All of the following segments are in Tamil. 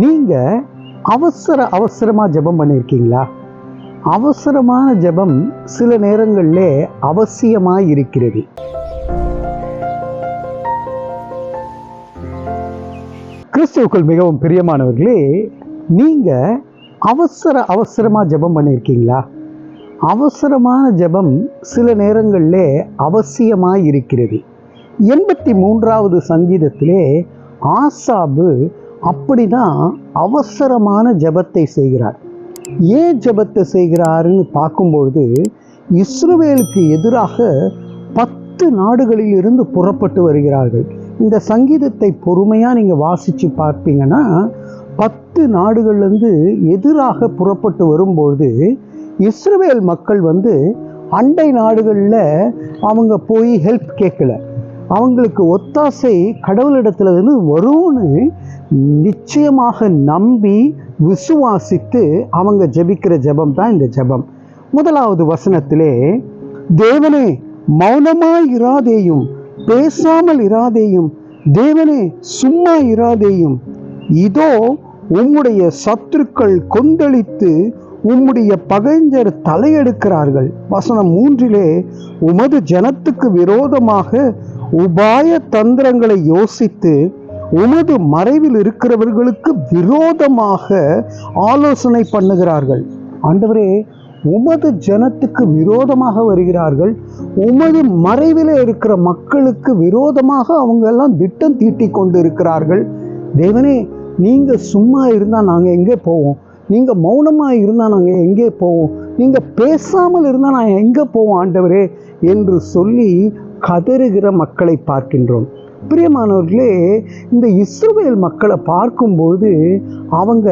நீங்க அவசர அவசரமா ஜெபம் பண்ணியிருக்கீங்களா அவசரமான ஜெபம் சில நேரங்களிலே அவசியமாய் இருக்கிறது. கிறிஸ்துவுக்குள் மிகவும் பிரியமானவர்களே நீங்கள் அவசர அவசரமா ஜெபம் பண்ணியிருக்கீங்களா அவசரமான ஜெபம் சில நேரங்களிலே அவசியமாய் இருக்கிறது. எண்பத்தி மூன்றாவது சங்கீதத்திலே ஆசாபு அப்படிதான் அவசரமான ஜெபத்தை செய்கிறார். ஏன் ஜெபத்தை செய்கிறாருன்னு பார்க்கும்பொழுது இஸ்ரவேலுக்கு எதிராக பத்து நாடுகளில் இருந்து புறப்பட்டு வருகிறார்கள். இந்த சங்கீதத்தை பொறுமையாக நீங்கள் வாசித்து பார்ப்பீங்கன்னா பத்து நாடுகள்லேருந்து எதிராக புறப்பட்டு வரும்பொழுது இஸ்ரவேல் மக்கள் வந்து அண்டை நாடுகளில் அவங்க போய் ஹெல்ப் கேட்கல. அவங்களுக்கு ஒத்தாசை கடவுளிடத்துல இருந்து வரும்னு நிச்சயமாக நம்பி விசுவாசித்து அவங்க ஜெபிக்கிற ஜெபம் தான் இந்த ஜெபம். முதலாவது வசனத்திலே தேவனே மௌனமாய் இராதேயும் பேசாமல் இராதேயும் தேவனே சும்மா இராதேயும் இதோ உம்முடைய சத்துருக்கள் கொந்தளித்து உம்முடைய பகைஞர் தலையெடுக்கிறார்கள். வசனம் மூன்றிலே உமது ஜனத்துக்கு விரோதமாக உபாய தந்திரங்களை யோசித்து உமது மறைவில் இருக்கிறவர்களுக்கு விரோதமாக ஆலோசனை பண்ணுகிறார்கள். ஆண்டவரே உமது ஜனத்துக்கு விரோதமாக வருகிறார்கள். உமது மறைவில் இருக்கிற மக்களுக்கு விரோதமாக அவங்க எல்லாம் திட்டம் தீட்டி கொண்டு இருக்கிறார்கள் தேவனே நீங்கள் சும்மா இருந்தால் நாங்கள் எங்கே போவோம்? நீங்கள் மௌனமாக இருந்தால் நாங்கள் எங்கே போவோம்? நீங்கள் பேசாமல் இருந்தால் நாங்கள் எங்கே போவோம் ஆண்டவரே? என்று சொல்லி கதறுகிற மக்களை பார்க்கின்றோம். பிரியமானவர்களே இந்த இஸ்ரவேல் மக்களை பார்க்கும்போது அவங்க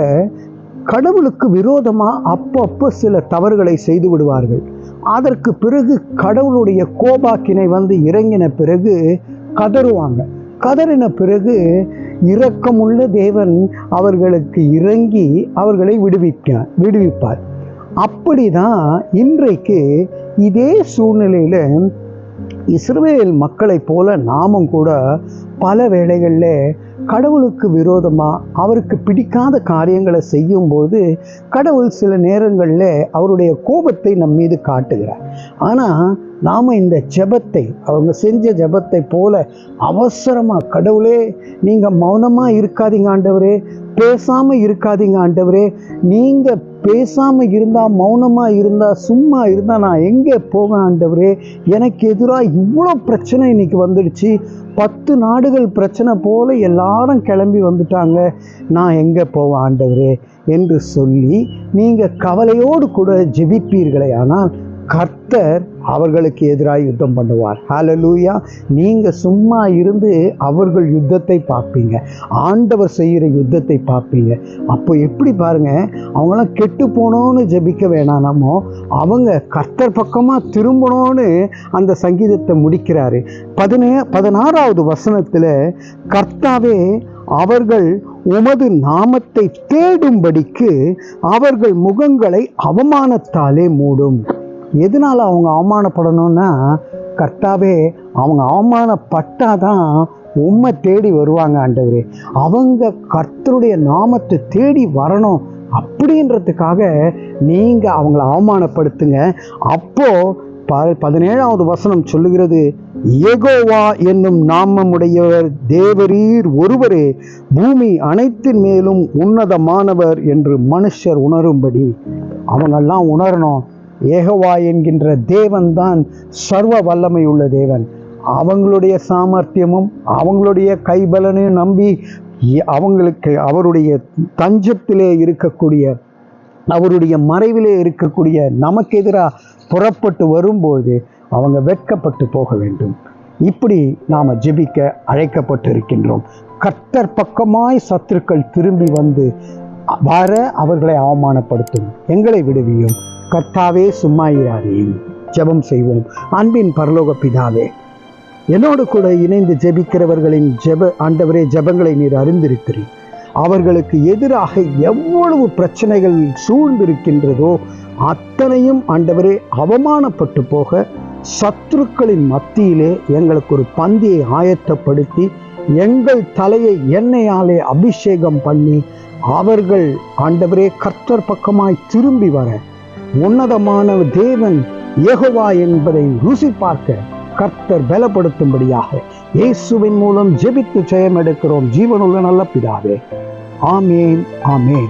கடவுளுக்கு விரோதமாக அப்பப்போ சில தவறுகளை செய்து விடுவார்கள். அதற்கு பிறகு கடவுளுடைய கோபாக்கினை வந்து இறங்கின பிறகு கதறுவாங்க. கதறின பிறகு இரக்கமுள்ள தேவன் அவர்களுக்கு இறங்கி அவர்களை விடுவிக்க விடுவிப்பார். அப்படிதான் இன்றைக்கு இதே சூழ்நிலையில் இஸ்ரவேல் மக்களைப் போல நாமும் கூட பல வேளைகளில் கடவுளுக்கு விரோதமாக அவருக்கு பிடிக்காத காரியங்களை செய்யும்போது கடவுள் சில நேரங்களில் அவருடைய கோபத்தை நம் மீது காட்டுகிறார். ஆனால் நாம் இந்த ஜெபத்தை அவங்க செஞ்ச ஜபத்தை போல அவசரமாக கடவுளே நீங்கள் மௌனமாக இருக்காதீங்க ஆண்டவரே பேசாமல் இருக்காதீங்க ஆண்டவரே நீங்கள் பேசாமல் இருந்தால் மௌனமாக இருந்தால் சும்மா இருந்தால் நான் எங்கே போவேன் ஆண்டவரே? எனக்கு எதிராக இவ்வளோ பிரச்சனை இன்றைக்கி வந்துடுச்சு. பத்து நாடுகள் பிரச்சனை போல் எல்லாரும் கிளம்பி வந்துட்டாங்க. நான் எங்கே போவேன் ஆண்டவரே என்று சொல்லி நீங்கள் கவலையோடு கூட ஜெபிப்பீர்களே. ஆனால் கர்த்தர் அவர்களுக்கு எதிராக யுத்தம் பண்ணுவார். ஹலலூயா நீங்கள் சும்மா இருந்து அவர்கள் யுத்தத்தை பார்ப்பீங்க. ஆண்டவர் செய்கிற யுத்தத்தை பார்ப்பீங்க. அப்போ எப்படி பாருங்கள் அவங்களாம் கெட்டு போனோன்னு ஜெபிக்க வேணாம் நம்ம அவங்க கர்த்தர் பக்கமாக திரும்பணும்னு அந்த சங்கீதத்தை முடிக்கிறாரு. பதினே பதினாறாவது வசனத்தில் கர்த்தாவே அவர்கள் உமது நாமத்தை தேடும்படிக்கு அவர்கள் முகங்களை அவமானத்தாலே மூடும். எதனால் அவங்க அவமானப்படணும்னா கரெக்டாகவே அவங்க அவமானப்பட்டால் தான் உம்மை தேடி வருவாங்க ஆண்டவரே. அவங்க கர்த்தருடைய நாமத்தை தேடி வரணும் அப்படின்றதுக்காக நீங்கள் அவங்கள அவமானப்படுத்துங்க. அப்போது ப பதினேழாவது வசனம் சொல்லுகிறது ஏகோவா என்னும் நாமமுடையவர் தேவரீர் ஒருவரே பூமி அனைத்தின் மேலும் உன்னதமானவர் என்று மனுஷர் உணரும்படி. அவங்கெல்லாம் உணரணும். ஏகவா என்கின்ற தேவன்தான் சர்வ வல்லமை உள்ள தேவன். அவங்களுடைய சாமர்த்தியமும் அவங்களுடைய கைபலனையும் நம்பி அவங்களுக்கு அவருடைய தஞ்சத்திலே இருக்கக்கூடிய அவருடைய மறைவிலே இருக்கக்கூடிய நமக்கு எதிராக புறப்பட்டு வரும்போது அவங்க வெட்கப்பட்டு போக வேண்டும். இப்படி நாம் ஜெபிக்க அழைக்கப்பட்டு இருக்கின்றோம் கர்த்தர் பக்கமாய் சத்துருக்கள் திரும்பி வந்து வர அவர்களை அவமானப்படுத்தும். எங்களை விடுவியும். கர்த்தாவே சும்மா இராதேயும் ஜெபம் செய்வோம். அன்பின் பரலோக பிதாவே என்னோடு கூட இணைந்து ஜெபிக்கிறவர்களின் ஜெப ஆண்டவரே ஜெபங்களை நீர் அறிந்திருக்கிறீர். அவர்களுக்கு எதிராக எவ்வளவு பிரச்சனைகள் சூழ்ந்திருக்கின்றதோ அத்தனையும் ஆண்டவரே அவமானப்பட்டு போக சத்துருக்களின் மத்தியிலே எங்களுக்கு ஒரு பந்தியை ஆயத்தப்படுத்தி எங்கள் தலையை எண்ணெயாலே அபிஷேகம் பண்ணி அவர்கள் ஆண்டவரே கர்த்தர் பக்கமாய் திரும்பி வர உன்னதமான தேவன் யெகோவா என்பதை ருசி பார்க்க கர்த்தர் பலப்படுத்தும்படியாக இயேசுவின் மூலம் ஜெபித்து ஜெயம் எடுக்கிறோம் ஜீவனுள்ள நல்ல பிதாவே. ஆமேன் ஆமேன்.